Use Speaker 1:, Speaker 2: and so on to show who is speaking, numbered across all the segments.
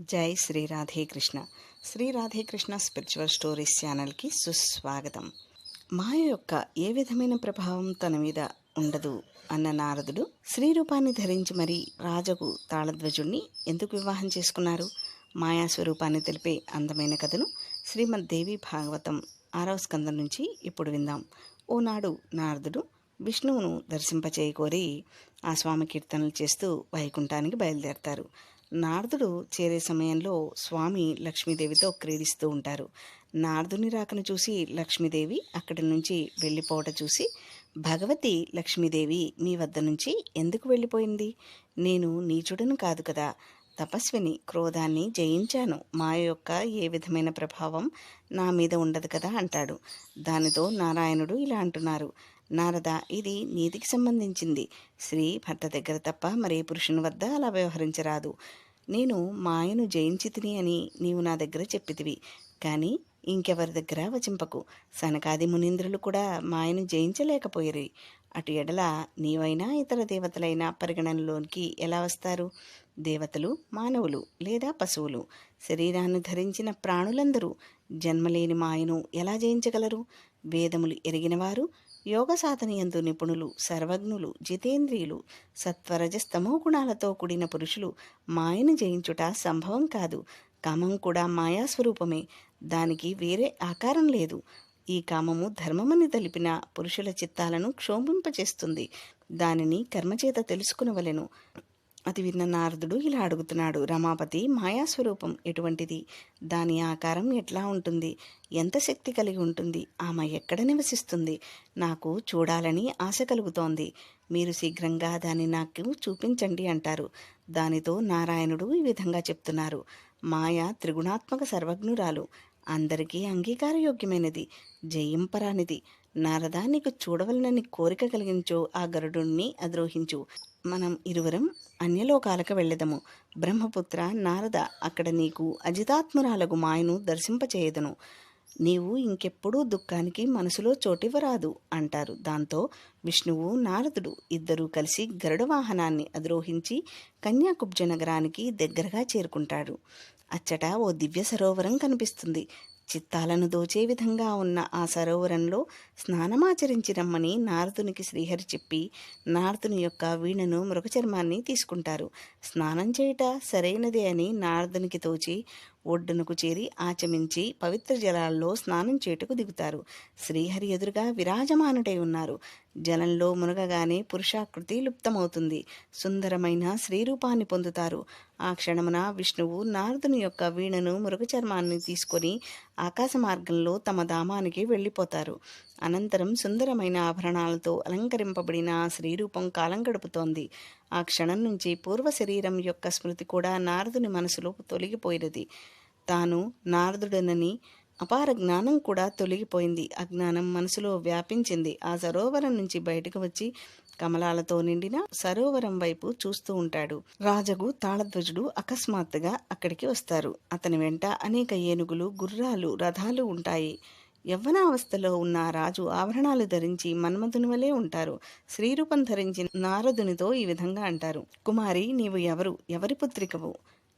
Speaker 1: జై Shri Radhe Krishna Shri Radhe Krishna spiritual stories ఛానల్కి సుస్వాగతం. మాయ యొక్క ఏ విధమైన ప్రభావం తన మీద ఉండదు అన్న నారదుడు స్త్రీ రూపాన్ని ధరించి మరీ రాజకు తాళధ్వజుణ్ణి ఎందుకు వివాహం చేసుకున్నారు? మాయా స్వరూపాన్ని తెలిపే అందమైన కథను శ్రీమద్ దేవి భాగవతం ఆరవ స్కందం నుంచి ఇప్పుడు విందాం. ఓనాడు నారదుడు విష్ణువును దర్శింపచేయకోరి ఆ స్వామి కీర్తనలు చేస్తూ వైకుంఠానికి బయలుదేరతారు. నారదుడు చేరే సమయంలో స్వామి లక్ష్మీదేవితో క్రీడిస్తూ ఉంటారు. నారదుని రాకను చూసి లక్ష్మీదేవి అక్కడి నుంచి వెళ్ళిపోవట చూసి భగవతి లక్ష్మీదేవి మీ వద్ద నుంచి ఎందుకు వెళ్ళిపోయింది? నేను నీచుడను కాదు కదా. తపస్విని క్రోధాన్ని జయించాను. మాయ యొక్క ఏ విధమైన ప్రభావం నా మీద ఉండదు కదా అంటాడు. దానితో నారాయణుడు ఇలా అంటున్నారు. నారద ఇది నీతికి సంబంధించింది. స్త్రీ భర్త దగ్గర తప్ప మరే పురుషుని వద్ద అలా వ్యవహరించరాదు. నేను మాయను జయించి తిని అని నీవు నా దగ్గర చెప్పితివి. కానీ ఇంకెవరి దగ్గర వచింపకు. సనకాది మునీంద్రులు కూడా మాయను జయించలేకపోయిరి. అటు ఎడల నీవైనా ఇతర దేవతలైనా పరిగణనలోనికి ఎలా వస్తారు? దేవతలు మానవులు లేదా పశువులు. శరీరాన్ని ధరించిన ప్రాణులందరూ జన్మలేని మాయను ఎలా జయించగలరు? వేదములు ఎరిగినవారు యోగ సాధనయందు నిపుణులు సర్వజ్ఞులు జితేంద్రియులు సత్వరజస్తమో గుణాలతో కూడిన పురుషులు మాయను జయించుట సంభవం కాదు. కామం కూడా మాయాస్వరూపమే. దానికి వేరే ఆకారం లేదు. ఈ కామము ధర్మమని తెలిపిన పురుషుల చిత్తాలను క్షోభింపచేస్తుంది. దానిని కర్మచేత తెలుసుకునవలెను. అది విన్న నారదుడు ఇలా అడుగుతున్నాడు రమాపతి మాయాస్వరూపం ఎటువంటిది? దాని ఆకారం ఎట్లా ఉంటుంది? ఎంత శక్తి కలిగి ఉంటుంది? ఆమె ఎక్కడ నివసిస్తుంది? నాకు చూడాలని ఆశ కలుగుతోంది. మీరు శీఘ్రంగా దాన్ని నాకు చూపించండి అంటారు. దానితో నారాయణుడు ఈ విధంగా చెప్తున్నారు. మాయ త్రిగుణాత్మక సర్వజ్ఞురాలు. అందరికీ అంగీకారయోగ్యమైనది. జయింపరానిది. నారద నీకు చూడవలనని కోరిక కలిగించు. ఆ గరుడుణ్ణి అద్రోహించు. మనం ఇరువురం అన్యలోకాలకు వెళ్ళదము. బ్రహ్మపుత్ర నారద అక్కడ నీకు అజితాత్మురాలకు మాయను దర్శింపచేయదను. నీవు ఇంకెప్పుడూ దుఃఖానికి మనసులో చోటివ్వరాదు అంటారు. దాంతో విష్ణువు నారదుడు ఇద్దరూ కలిసి గరుడ వాహనాన్ని అధిరోహించి కన్యాకుబ్జ నగరానికి దగ్గరగా చేరుకుంటాడు అచ్చట ఓ దివ్య సరోవరం కనిపిస్తుంది. చిత్తాలను దోచే విధంగా ఉన్న ఆ సరోవరంలో స్నానమాచరించి రమ్మని నారదునికి శ్రీహరి చెప్పి నారదుని యొక్క వీణను మృగచర్మాన్ని తీసుకుంటారు. స్నానం చేయుట సరైనదే అని నారదునికి తోచి ఒడ్డునకు చేరి ఆచమించి పవిత్ర జలాల్లో స్నానం చేయుటకు దిగుతారు. శ్రీహరి ఎదురుగా విరాజమానుడై ఉన్నారు. జలంలో మునగగానే పురుషాకృతి లుప్తమవుతుంది. సుందరమైన శ్రీరూపాన్ని పొందుతారు. ఆ క్షణమున విష్ణువు నారదుని యొక్క వీణను మృగచర్మాన్ని తీసుకొని ఆకాశ మార్గంలో తమ ధామానికి వెళ్ళిపోతారు. అనంతరం సుందరమైన ఆభరణాలతో అలంకరింపబడిన శ్రీరూపం కాలం గడుపుతోంది. ఆ క్షణం నుంచి పూర్వ శరీరం యొక్క స్మృతి కూడా నారదుని మనసులో తొలగిపోయినది. తాను నారదుడనని అపార జ్ఞానం కూడా తొలగిపోయింది. అజ్ఞానం మనసులో వ్యాపించింది. ఆ సరోవరం నుంచి బయటకు వచ్చి కమలాలతో నిండిన సరోవరం వైపు చూస్తూ ఉంటాడు. రాజగు తాళధ్వజుడు అకస్మాత్తుగా అక్కడికి వస్తారు. అతని వెంట అనేక ఏనుగులు గుర్రాలు రథాలు ఉంటాయి. యవ్వనావస్థలో ఉన్న రాజు ఆభరణాలు ధరించి మన్మధుని వలె ఉంటారు. శ్రీరూపం ధరించి నారదునితో ఈ విధంగా అంటారు. కుమారి నీవు ఎవరు? ఎవరి పుత్రికవు?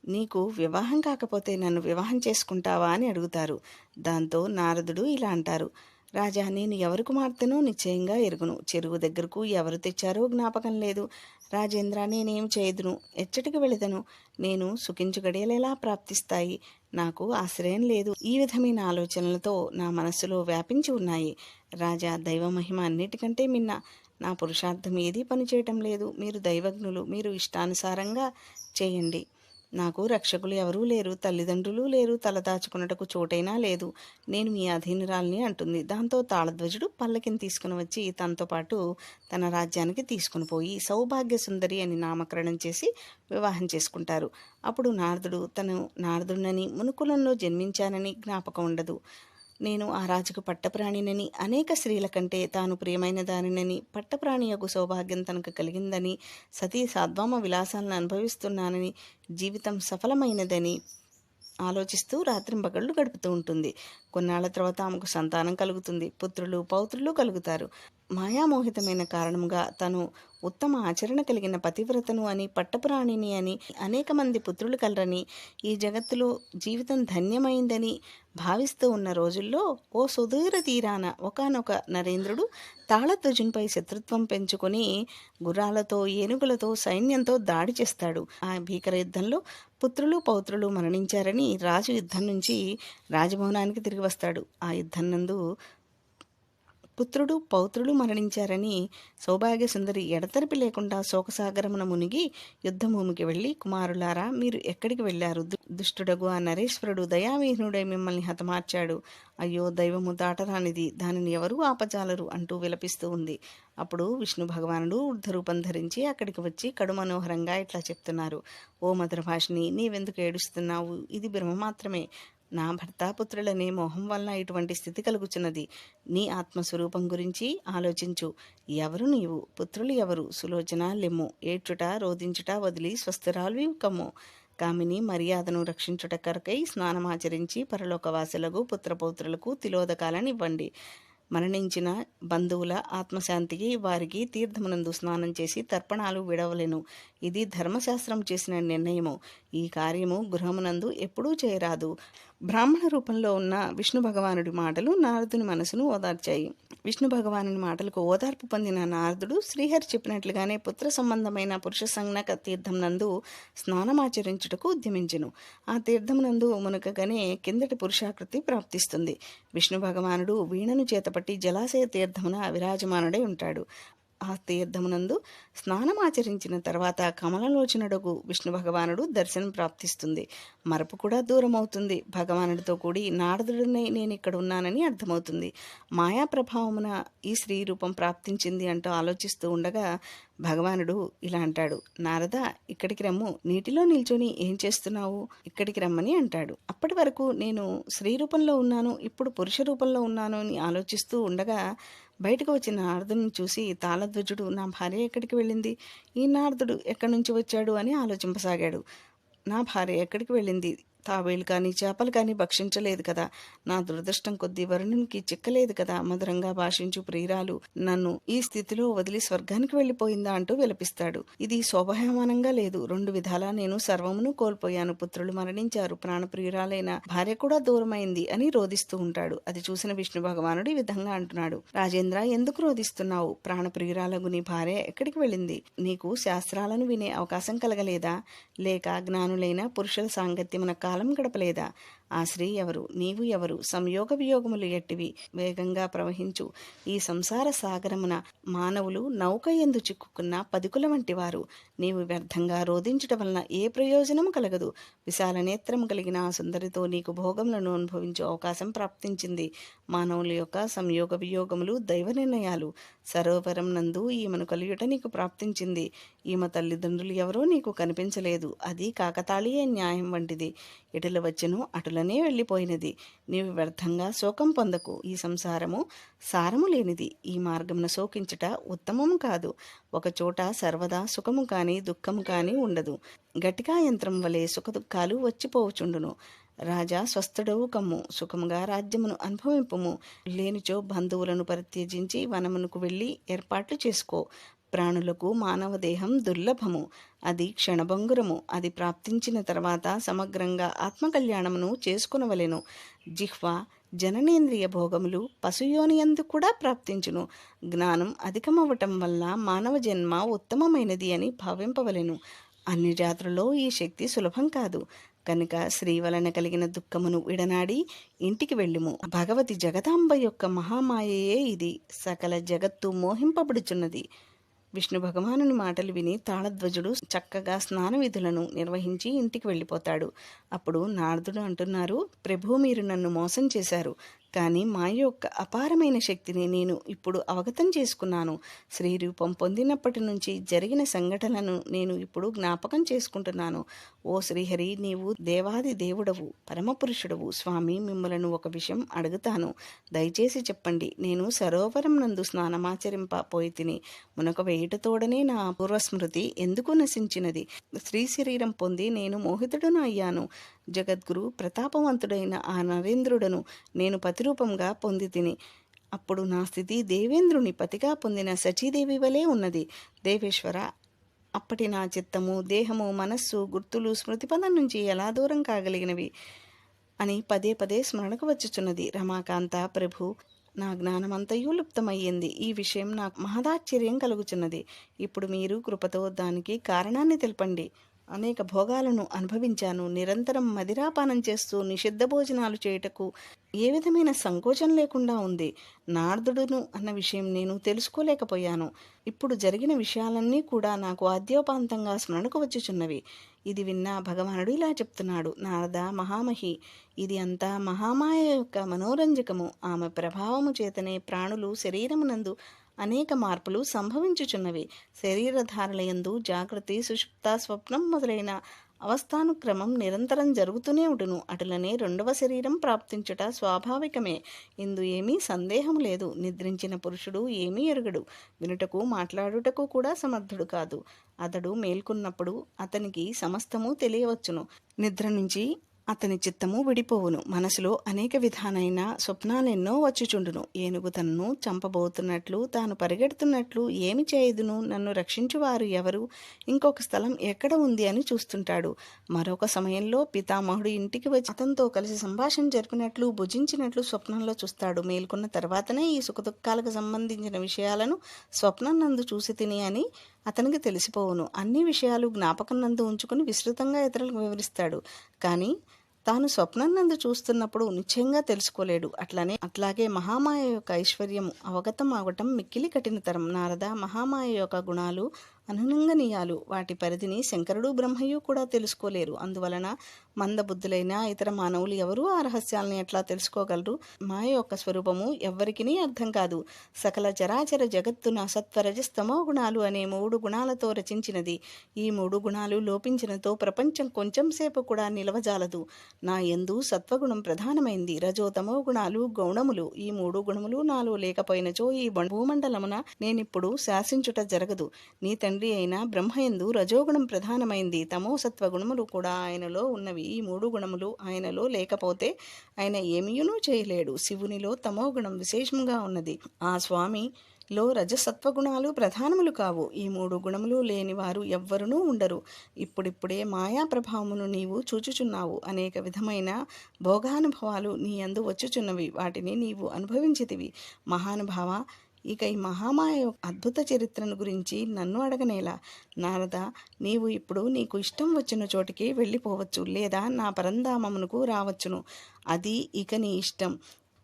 Speaker 1: నీకు వివాహం కాకపోతే నన్ను వివాహం చేసుకుంటావా? అని అడుగుతారు. దాంతో నారదుడు ఇలా అంటారు. రాజా నేను ఎవరి కుమార్తెనో నిశ్చయంగా ఎరుగును. చెరువు దగ్గరకు ఎవరు తెచ్చారో జ్ఞాపకం లేదు. రాజేంద్ర నేనేం చేయదును? ఎచ్చటికి వెళదను నేను సుఖించు ఎలా ప్రాప్తిస్తాయి? నాకు ఆశ్రయం లేదు. ఈ విధమైన ఆలోచనలతో నా మనస్సులో వ్యాపించి ఉన్నాయి. రాజా దైవ మహిమ అన్నిటికంటే మిన్న. నా పురుషార్థం ఏదీ పనిచేయటం లేదు. మీరు దైవజ్ఞులు. మీరు ఇష్టానుసారంగా చేయండి. నాకు రక్షకులు ఎవరూ లేరు తల్లిదండ్రులు లేరు తలదాచుకున్నటకు చోటైనా లేదు. నేను మీ అధీనురాల్ని అంటుంది. దాంతో తాళధ్వజుడు పల్లకిని తీసుకుని వచ్చి తనతో పాటు తన రాజ్యానికి తీసుకుని పోయి సౌభాగ్య సుందరి అని నామకరణం చేసి వివాహం చేసుకుంటారు. అప్పుడు నారదుడు తను నారదుడినని మునుకులంలో జన్మించానని జ్ఞాపకం ఉండదు. నేను ఆ రాజుకు పట్టప్రాణినని అనేక స్త్రీల కంటే తాను ప్రియమైన దానినని పట్టప్రాణి యొక్క సౌభాగ్యం తనకు కలిగిందని సతీ సాద్వామ విలాసాలను అనుభవిస్తున్నానని జీవితం సఫలమైనదని ఆలోచిస్తూ రాత్రింబగళ్ళు గడుపుతూ ఉంటుంది. కొన్నాళ్ళ తర్వాత ఆమెకు సంతానం కలుగుతుంది. పుత్రులు పౌత్రులు కలుగుతారు. మాయామోహితమైన కారణంగా తను ఉత్తమ ఆచరణ కలిగిన పతివ్రతను అని పట్టపురాణిని అని అనేక మంది పుత్రులు కలరని ఈ జగత్తులో జీవితం ధన్యమైందని భావిస్తూ ఉన్న రోజుల్లో ఓ సుదూర తీరాన ఒకనొక నరేంద్రుడు తాళధ్వజునిపై శత్రుత్వం పెంచుకొని గుర్రాలతో ఏనుగులతో సైన్యంతో దాడి చేస్తాడు. ఆ భీకర యుద్ధంలో పుత్రులు పౌత్రులు మరణించారని రాజు యుద్ధం నుంచి రాజభవనానికి తిరిగి వస్తాడు. ఆ యుద్ధం నందు పుత్రుడు పౌత్రులు మరణించారని సౌభాగ్య సుందరి ఎడతెరిపి లేకుండా శోకసాగరమున మునిగి యుద్ధభూమికి వెళ్ళి కుమారులారా మీరు ఎక్కడికి వెళ్ళారు? దు- దుష్టుడగు ఆ నరేశ్వరుడు దయావిహీనుడై మిమ్మల్ని హతమార్చాడు. అయ్యో దైవము దాటరానిది. దానిని ఎవరూ ఆపజాలరు? అంటూ విలపిస్తూ ఉంది. అప్పుడు విష్ణు భగవానుడు రూపం ధరించి అక్కడికి వచ్చి కడు మనోహరంగా ఇట్లా చెప్తున్నారు. ఓ మధుర భాషిని నీవెందుకు ఏడుస్తున్నావు? ఇది బ్రహ్మ మాత్రమే. నా భర్త పుత్రులనే మోహం వలన ఇటువంటి స్థితి కలుగుచున్నది. నీ ఆత్మస్వరూపం గురించి ఆలోచించు. ఎవరు నీవు? పుత్రులు ఎవరు? సులోచన లెమ్ము. ఏడ్చుట రోధించుట వదిలి స్వస్థురాలు కమ్ము కామిని మర్యాదను రక్షించుట కరకై స్నానమాచరించి పరలోకవాసులకు పుత్రపౌత్రులకు తిలోదకాలను ఇవ్వండి మరణించిన బంధువుల ఆత్మశాంతికి వారికి తీర్థమునందు స్నానం చేసి తర్పణాలు విడవలెను. ఇది ధర్మశాస్త్రం చేసిన నిర్ణయము. ఈ కార్యము గృహమునందు ఎప్పుడూ చేయరాదు. బ్రాహ్మణ రూపంలో ఉన్న విష్ణు భగవానుడి మాటలు నారదుని మనసును ఓదార్చాయి. విష్ణు భగవానుని మాటలకు ఓదార్పు పొందిన నారదుడు శ్రీహరి చెప్పినట్లుగానే పుత్ర సంబంధమైన పురుష సంజ్ఞక తీర్థం నందు స్నానమాచరించుటకు ఉద్యమించెను. ఆ తీర్థం నందు మునకగానే కిందటి పురుషాకృతి ప్రాప్తిస్తుంది. విష్ణు భగవానుడు వీణను చేతపట్టి జలాశయ తీర్థమున విరాజమానుడై ఉంటాడు. ఆ తీర్థమునందు స్నానమాచరించిన తర్వాత కమలలోచనుడకు విష్ణు భగవానుడు దర్శనం ప్రాప్తిస్తుంది. మరపు కూడా దూరం అవుతుంది భగవానుడితో కూడి నారదుడినే నేను ఇక్కడ ఉన్నానని అర్థమవుతుంది. మాయా ప్రభావమున ఈ స్త్రీ రూపం ప్రాప్తించింది అంటూ ఆలోచిస్తూ ఉండగా భగవానుడు ఇలా అంటాడు. నారద ఇక్కడికి రమ్ము. నీటిలో నిల్చొని ఏం చేస్తున్నావు? ఇక్కడికి రమ్మని అంటాడు. అప్పటి వరకు నేను స్త్రీ రూపంలో ఉన్నాను ఇప్పుడు పురుష రూపంలో ఉన్నాను అని ఆలోచిస్తూ ఉండగా బయటకు వచ్చిన నారదుని చూసి తాళధ్వజుడు నా భార్య ఎక్కడికి వెళ్ళింది? ఈ నారదుడు ఎక్కడి నుంచి వచ్చాడు? అని ఆలోచింపసాగాడు. నా భార్య ఎక్కడికి వెళ్ళింది? తాబేలు కానీ చేపలు కానీ భక్షించలేదు కదా. నా దురదృష్టం కొద్దీ వరుణునికి చిక్కలేదు కదా. మధురంగా భాషించు ప్రియురాలు నన్ను ఈ స్థితిలో వదిలి స్వర్గానికి వెళ్ళిపోయిందా అంటూ విలపిస్తాడు. ఇది శోభాయమానంగా లేదు. రెండు విధాలా నేను సర్వమును కోల్పోయాను. పుత్రులు మరణించారు. ప్రాణప్రియురాలైన భార్య కూడా దూరమైంది అని రోధిస్తూ ఉంటాడు. అది చూసిన విష్ణు భగవానుడు ఈ విధంగా అంటున్నాడు. రాజేంద్ర ఎందుకు రోధిస్తున్నావు? ప్రాణప్రియురాలకు నీ భార్య ఎక్కడికి వెళ్ళింది? నీకు శాస్త్రాలను వినే అవకాశం కలగలేదా? లేక జ్ఞానులైన పురుషుల సాంగత్యమున కాలం గడపలేదా? ఆ స్త్రీ ఎవరు? నీవు ఎవరు? సంయోగ వియోగములు ఎట్టివి? వేగంగా ప్రవహించు. ఈ సంసార సాగరమున మానవులు నౌక ఎందు చిక్కుకున్న పదుకుల వంటి వారు నీవు వ్యర్థంగా రోధించుట వలన ఏ ప్రయోజనము కలగదు. విశాల నేత్రము కలిగిన ఆ సుందరితో నీకు భోగములను అనుభవించే అవకాశం ప్రాప్తించింది. మానవుల యొక్క సంయోగ వియోగములు దైవ నిర్ణయాలు. సరోవరం నందు ఈమెను కలియుట నీకు ప్రాప్తించింది. ఈమె తల్లిదండ్రులు ఎవరో నీకు కనిపించలేదు. అది కాకతాళీయ న్యాయం వంటిది. ఎటుల వచ్చెను అటులనే వెళ్ళిపోయినది. నీవు వ్యర్థంగా శోకం పొందకు. ఈ సంసారము సారము లేనిది. ఈ మార్గమును శోకించుట ఉత్తమము కాదు. ఒక చోట సర్వదా సుఖము కానీ దుఃఖము కానీ ఉండదు. గట్టికా యంత్రం వలె సుఖదుఖాలు వచ్చిపోవచుండును రాజా స్వస్థుడవు కమ్ము. సుఖముగా రాజ్యమును అనుభవింపుము. లేనిచో బంధువులను పరిత్యజించి వనమునకు వెళ్ళి ఏర్పాట్లు చేసుకో. ప్రాణులకు మానవ దేహం దుర్లభము. అది క్షణభంగురము. అది ప్రాప్తించిన తర్వాత సమగ్రంగా ఆత్మకళ్యాణమును చేసుకునవలెను. జిహ్వ జననేంద్రియ భోగములు పశుయోనియందు కూడా ప్రాప్తించును. జ్ఞానం అధికమవటం వల్ల మానవ జన్మ ఉత్తమమైనది అని భావింపవలెను. అన్ని జాతులలో ఈ శక్తి సులభం కాదు. కనుక స్త్రీ వలన కలిగిన దుఃఖమును విడనాడి ఇంటికి వెళ్ళుము. భగవతి జగదాంబ యొక్క మహామాయయే ఇది. సకల జగత్తు మోహింపబడుచున్నది. విష్ణు భగవానుని మాటలు విని తాళధ్వజుడు చక్కగా స్నాన విధులను నిర్వహించి ఇంటికి వెళ్ళిపోతాడు. అప్పుడు నారదుడు అంటున్నారు ప్రభు మీరు నన్ను మోసం చేశారు. కానీ మా యొక్క అపారమైన శక్తిని నేను ఇప్పుడు అవగతం చేసుకున్నాను. స్త్రీ రూపం పొందినప్పటి నుంచి జరిగిన సంఘటనను నేను ఇప్పుడు జ్ఞాపకం చేసుకుంటున్నాను. ఓ శ్రీహరి నీవు దేవాది దేవుడవు పరమపురుషుడవు. స్వామి మిమ్మలను ఒక విషయం అడుగుతాను. దయచేసి చెప్పండి. నేను సరోవరం నందు స్నానమాచరింప పోయి తిని మునక వేయుటతోడనే నా పూర్వస్మృతి ఎందుకు నశించినది? స్త్రీ శరీరం పొంది నేను మోహితుడును అయ్యాను. జగద్గురు ప్రతాపవంతుడైన ఆ నరేంద్రుడను నేను పతిరూపంగా పొంది తిని అప్పుడు నా స్థితి దేవేంద్రుని పతిగా పొందిన సచీదేవి వలె ఉన్నది. దేవేశ్వర అప్పటి నా చిత్తము దేహము మనస్సు గుర్తులు స్మృతిపదం నుంచి ఎలా దూరం కాగలిగినవి? అని పదే పదే స్మరణకు వచ్చుచున్నది. రమాకాంత ప్రభు నా జ్ఞానమంతయూ లుప్తమయ్యింది. ఈ విషయం నాకు మహదాశ్చర్యం కలుగుచున్నది. ఇప్పుడు మీరు కృపతో దానికి కారణాన్ని తెలపండి. అనేక భోగాలను అనుభవించాను. నిరంతరం మదిరాపానం చేస్తూ నిషిద్ధ భోజనాలు చేయుటకు ఏ విధమైన సంకోచం లేకుండా ఉంది. నారదుడును అన్న విషయం నేను తెలుసుకోలేకపోయాను. ఇప్పుడు జరిగిన విషయాలన్నీ కూడా నాకు ఆద్యోపాంతంగా స్మరణకు వచ్చుచున్నవి. ఇది విన్న భగవానుడు ఇలా చెప్తున్నాడు. నారద మహామహి ఇది అంతా మహామాయ యొక్క మనోరంజకము. ఆమె ప్రభావము చేతనే ప్రాణులు శరీరమునందు అనేక మార్పులు సంభవించుచున్నవి. శరీరధారలయందు జాగృతి సుషుప్త స్వప్నం మొదలైన అవస్థానుక్రమం నిరంతరం జరుగుతూనే ఉండును. అటులనే రెండవ శరీరం ప్రాప్తించుట స్వాభావికమే. ఇందు ఏమీ సందేహం లేదు. నిద్రించిన పురుషుడు ఏమీ ఎరుగడు. వినుటకు మాట్లాడుటకు కూడా సమర్థుడు కాదు. అతడు మేల్కొన్నప్పుడు అతనికి సమస్తము తెలియవచ్చును. నిద్ర నుంచి అతని చిత్తము విడిపోవును. మనసులో అనేక విధానైన స్వప్నాలెన్నో వచ్చుచుండును. ఏనుగు తనను చంపబోతున్నట్లు తాను పరిగెడుతున్నట్లు ఏమి చేయదును? నన్ను రక్షించువారు ఎవరు? ఇంకొక స్థలం ఎక్కడ ఉంది అని చూస్తుంటాడు. మరొక సమయంలో పితామహుడు ఇంటికి వచ్చి అతనితో కలిసి సంభాషణ జరిపినట్లు భుజించినట్లు స్వప్నంలో చూస్తాడు. మేల్కొన్న తర్వాతనే ఈ సుఖదుఖాలకు సంబంధించిన విషయాలను స్వప్నం నందు చూసి తిని అని అతనికి తెలిసిపోవును. అన్ని విషయాలు జ్ఞాపకం నందు ఉంచుకుని విస్తృతంగా ఇతరులకు వివరిస్తాడు. కానీ తాను స్వప్నం నందు చూస్తున్నప్పుడు నిశ్చయంగా తెలుసుకోలేడు. అట్లానే అట్లాగే మహామాయ యొక్క ఐశ్వర్యము అవగతం అవటం మిక్కిలి కఠినతరం. నారద మహామాయ యొక్క గుణాలు అనునంగనీయాలు. వాటి పరిధిని శంకరుడు బ్రహ్మయు కూడా తెలుసుకోలేరు. అందువలన మందబుద్ధులైన ఇతర మానవులు ఎవరూ ఆ రహస్యాలను ఎట్లా తెలుసుకోగలరు? మాయ యొక్క స్వరూపము ఎవ్వరికీ అర్థం కాదు. సకల చరాచర జగత్తున సత్వరజస్తమో గుణాలు అనే మూడు గుణాలతో రచించినది. ఈ మూడు గుణాలు లోపించినతో ప్రపంచం కొంచెం సేపు కూడా నిలవజాలదు. నా ఎందు సత్వగుణం ప్రధానమైంది. రజోతమో గుణాలు గౌణములు ఈ మూడు గుణములు నాలో లేకపోయినచో ఈ భూమండలమున నేనిప్పుడు శాసించుట జరగదు. నీ తండ్రి అయిన బ్రహ్మయందు రజోగుణం ప్రధానమైంది. తమో సత్వగుణములు కూడా ఆయనలో ఉన్నవి. ఈ మూడు గుణములు ఆయనలో లేకపోతే ఆయన ఏమీయునూ చేయలేడు. శివునిలో తమో గుణం విశేషంగా ఉన్నది. ఆ స్వామి లో రజసత్వగుణాలు ప్రధానములు కావు. ఈ మూడు గుణములు లేని వారు ఎవ్వరునూ ఉండరు. ఇప్పుడిప్పుడే మాయా ప్రభావమును నీవు చూచుచున్నావు. అనేక విధమైన భోగానుభవాలు నీ అందు వచ్చుచున్నవి. వాటిని నీవు అనుభవించితివి. మహానుభావ ఇక ఈ మహామాయ అద్భుత చరిత్రను గురించి నన్ను అడగనేలా నారద నీవు ఇప్పుడు నీకు ఇష్టం వచ్చిన చోటికి వెళ్ళిపోవచ్చు లేదా నా పరంధామమునకు రావచ్చును. అది ఇక నీ ఇష్టం.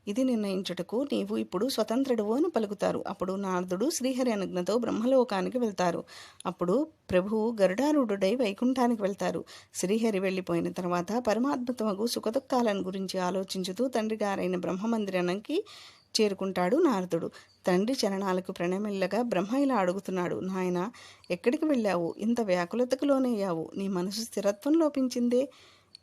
Speaker 1: ఇది నిర్ణయించుటకు నీవు ఇప్పుడు స్వతంత్రుడు అని పలుకుతారు. అప్పుడు నారదుడు శ్రీహరి అనుజ్ఞతో బ్రహ్మలోకానికి వెళ్తారు. అప్పుడు ప్రభువు గరుడారుడై వైకుంఠానికి వెళ్తారు. శ్రీహరి వెళ్ళిపోయిన తర్వాత పరమాద్భుతమగు సుఖదుఖాలను గురించి ఆలోచించుతూ తండ్రి గారైన బ్రహ్మమందిరానికి చేరుకుంటాడు నారదుడు. తండ్రి చరణాలకు ప్రణమిల్లగా బ్రహ్మ ఇలా అడుగుతున్నాడు నాయన ఎక్కడికి వెళ్ళావు? ఇంత వ్యాకులతకు లోనయ్యావు. నీ మనసు స్థిరత్వం లోపించిందే.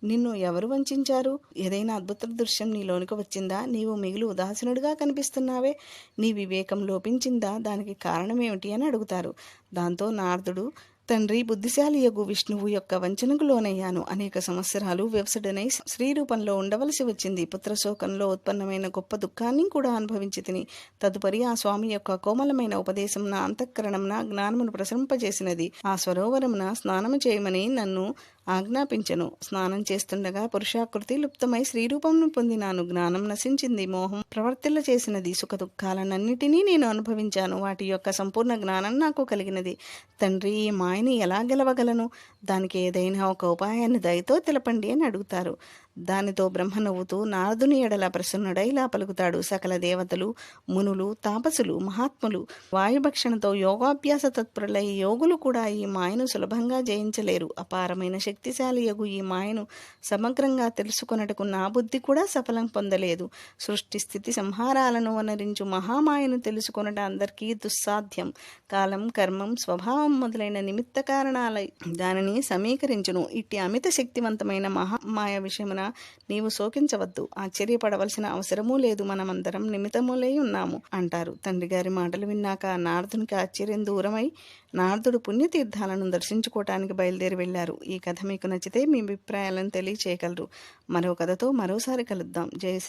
Speaker 1: నిన్ను ఎవరు వంచారు? ఏదైనా అద్భుత దృశ్యం నీలోనికి వచ్చిందా? నీవు మిగిలి ఉదాసీనుడిగా కనిపిస్తున్నావే. నీ వివేకం లోపించిందా? దానికి కారణం ఏమిటి? అని అడుగుతారు. దాంతో నారదుడు తండ్రి బుద్ధిశాలియగు విష్ణువు యొక్క వంచనకు లోనయ్యాను. అనేక సంవత్సరాలు వ్యవసడనై స్త్రీ రూపంలో ఉండవలసి వచ్చింది. పుత్రశోకంలో ఉత్పన్నమైన గొప్ప దుఃఖాన్ని కూడా అనుభవించి తిని తదుపరి ఆ స్వామి యొక్క కోమలమైన ఉపదేశం నా అంతఃకరణంన జ్ఞానమును ప్రసరింపజేసినది ఆ స్వరోవరమున స్నానము చేయమని నన్ను ఆజ్ఞాపించను. స్నానం చేస్తుండగా పురుషాకృతి లుప్తమై శ్రీరూపంను పొందినాను. జ్ఞానం నశించింది. మోహం ప్రవర్తిల్ల చేసినది. సుఖ దుఃఖాలనన్నిటినీ నేను అనుభవించాను. వాటి యొక్క సంపూర్ణ జ్ఞానం నాకు కలిగినది. తండ్రి ఈ మాయని ఎలా గెలవగలను? దానికి ఏదైనా ఒక ఉపాయాన్ని దయతో తెలపండి అని అడుగుతారు. దానితో బ్రహ్మ నవ్వుతూ నారదుని ఎడల ప్రసన్నుడై ఇలా పలుకుతాడు సకల దేవతలు మునులు తాపసులు మహాత్ములు. వాయుభక్షణతో యోగాభ్యాస తత్పరులై యోగులు కూడా ఈ మాయను సులభంగా జయించలేరు. అపారమైన శక్తిశాలి యగు ఈ మాయను సమగ్రంగా తెలుసుకొనటకు నా బుద్ధి కూడా సఫలం పొందలేదు. సృష్టి స్థితి సంహారాలను వనరించు మహామాయను తెలుసుకొనట అందరికీ దుస్సాధ్యం. కాలం కర్మం స్వభావం మొదలైన నిమిత్త కారణాలై దానిని సమీకరించును. ఇట్టి అమిత శక్తివంతమైన మహామాయ విషయమున నీవు శోకించవద్దు. ఆశ్చర్యపడవలసిన అవసరమూ లేదు. మనమందరం నిమితములై ఉన్నాము అంటారు. తండ్రి గారి మాటలు విన్నాక నారదునికి ఆశ్చర్యం దూరమై నారదుడు పుణ్యతీర్థాలను దర్శించుకోవటానికి బయలుదేరి వెళ్ళారు ఈ కథ మీకు నచ్చితే మీ అభిప్రాయాలను తెలియచేయగలరు. మరో కథతో మరోసారి కలుద్దాం. జయశ్రీ